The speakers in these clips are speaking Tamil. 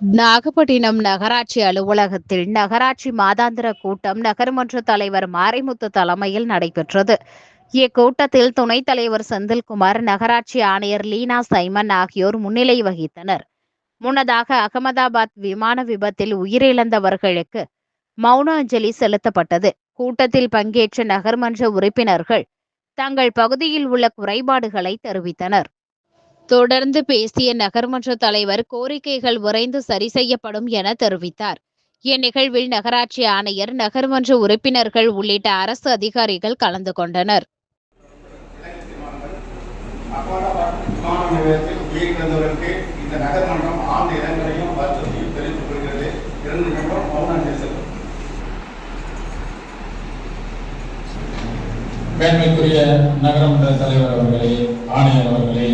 நாகப்பட்டினம் நகராட்சி அலுவலகத்தில் நகராட்சி மாதாந்திர கூட்டம் நகர்மன்ற தலைவர் மாரிமுத்து தலைமையில் நடைபெற்றது. இக்கூட்டத்தில் துணைத் தலைவர் செந்தில்குமார் நகராட்சி ஆணையர் லீனா சைமன் ஆகியோர் முன்னிலை வகித்தனர். முன்னதாக அகமதாபாத் விமான விபத்தில் உயிரிழந்தவர்களுக்கு மௌன அஞ்சலி செலுத்தப்பட்டது. கூட்டத்தில் பங்கேற்ற நகர்மன்ற உறுப்பினர்கள் தங்கள் பகுதியில் உள்ள குறைபாடுகளை தெரிவித்தனர். தொடர்ந்து பேசிய நகர்மன்ற தலைவர் கோரிக்கைகள் விரைந்து சரி செய்யப்படும் என தெரிவித்தார். இந்நிகழ்வில் நகராட்சி ஆணையர் நகர்மன்ற உறுப்பினர்கள் உள்ளிட்ட அரசு அதிகாரிகள் கலந்து கொண்டனர். மேன்மைக்குரிய நகரமன்ற தலைவர் அவர்களே ஆணையர் அவர்களே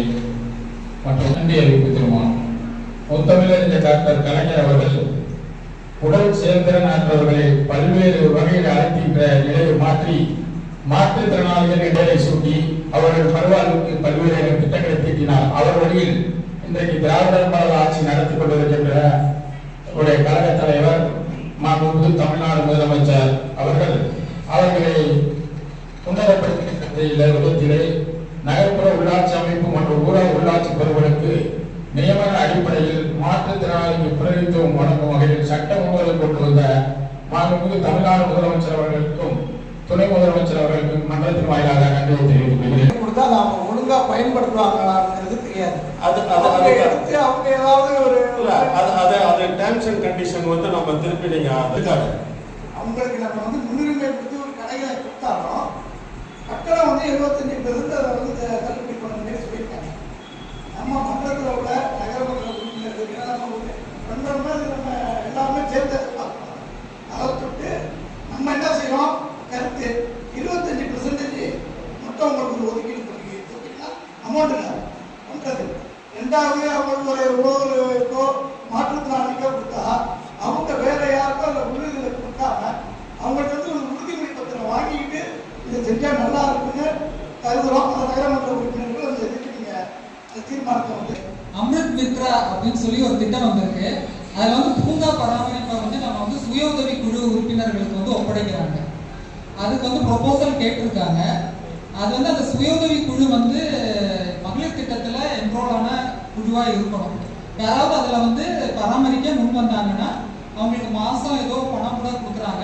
மற்றும் நன்றி அறிவிப்பு தீர்மானம் முத்தமிழறிஞர் டாக்டர் கலைஞர் அவர்கள் உடல் செயல்திறன் ஆற்றவர்களை பல்வேறு வகையில் அழைக்கின்ற நிலையை மாற்றி மாற்றுத்திறனாளிகள் வேலை சூட்டி அவர்கள் பருவாளுக்கு பல்வேறு திட்டங்களை தீட்டினார். அவர் வழியில் இன்றைக்கு திராவிட மாடல் ஆட்சி நடத்தி கொண்டிருக்கின்ற உடைய கழக தலைவர் மாண்புமிகு தமிழ்நாடு முதலமைச்சர் அவர்கள் அவர்களை உன்னதப்படுத்திய விதத்திலே நகர்ப்புற உள்ளாட்சி அமைப்பு மற்றும் ஊரக உள்ளாட்சி பெறுவது நியமன அடிப்படையில் மாற்றுத்திறனாளிக்கு பிரதிநிதித்துவம் வழங்கும் வகையில் சட்ட முன்வரை கொண்டு வந்த மாண்புமிகு தமிழ்நாடு முதலமைச்சர் அவர்களுக்கும் துணை முதலமைச்சர் அவர்களுக்கும் மன்றத்தின் வாயிலாக நன்றியை தெரிவித்துக் கொள்கிறேன். கொடுத்தா நாம ஒழுங்கா பயன்படுத்துவாங்களாங்கிறது தெரியாது. அது அவங்க அது எடுத்து அவங்க ஏதாவது ஒரு அது அது அது டேர்ம்ஸ் அண்ட் கண்டிஷன் வந்து நம்ம திருப்பி நீங்க அவங்களுக்கு நம்ம வந்து முன்னுரிமை கொடுத்து ஒரு கடைகளை கொடுத்தாலும் கட்டணம் வந்து எழுபத்தஞ்சு பெருந்து அதை வந்து ரெண்டாவது அவங்களுக்கு உறவுகளுக்கோ மாற்றுத்திறனாளிக்கோ கொடுத்தா அவங்க வேற யாருக்கோ அந்த உறுதிகளை கொடுக்காம அவங்கள்ட்ட வந்து ஒரு உறுதிமொழி பத்திரம் வாங்கிக்கிட்டு இதை செஞ்சா நல்லா இருக்குன்னு கருதுறோம் அந்த நகரமன்ற உறுப்பினர்கள் அதை இதுக்கு அந்த தீர்மானத்தை வந்து அமிர்த் மித்ரா அப்படின்னு சொல்லி ஒரு திட்டம் வந்திருக்கு. அதில் வந்து பூங்கா பராமரிப்பை வந்து நம்ம வந்து சுய உதவி குழு உறுப்பினர்களுக்கு வந்து ஒப்படைக்கிறாங்க. அதுக்கு வந்து ப்ரொபோசல் கேட்டிருக்காங்க. அது வந்து அந்த சுய உதவி குழு வந்து மகளிர் திட்டத்தில் என்ரோல் ஆன குழுவாக இருக்கணும். யாராவது அதில் வந்து பராமரிக்க முன் வந்தாங்கன்னா அவங்களுக்கு மாதம் ஏதோ பணம் கூட கொடுக்குறாங்க.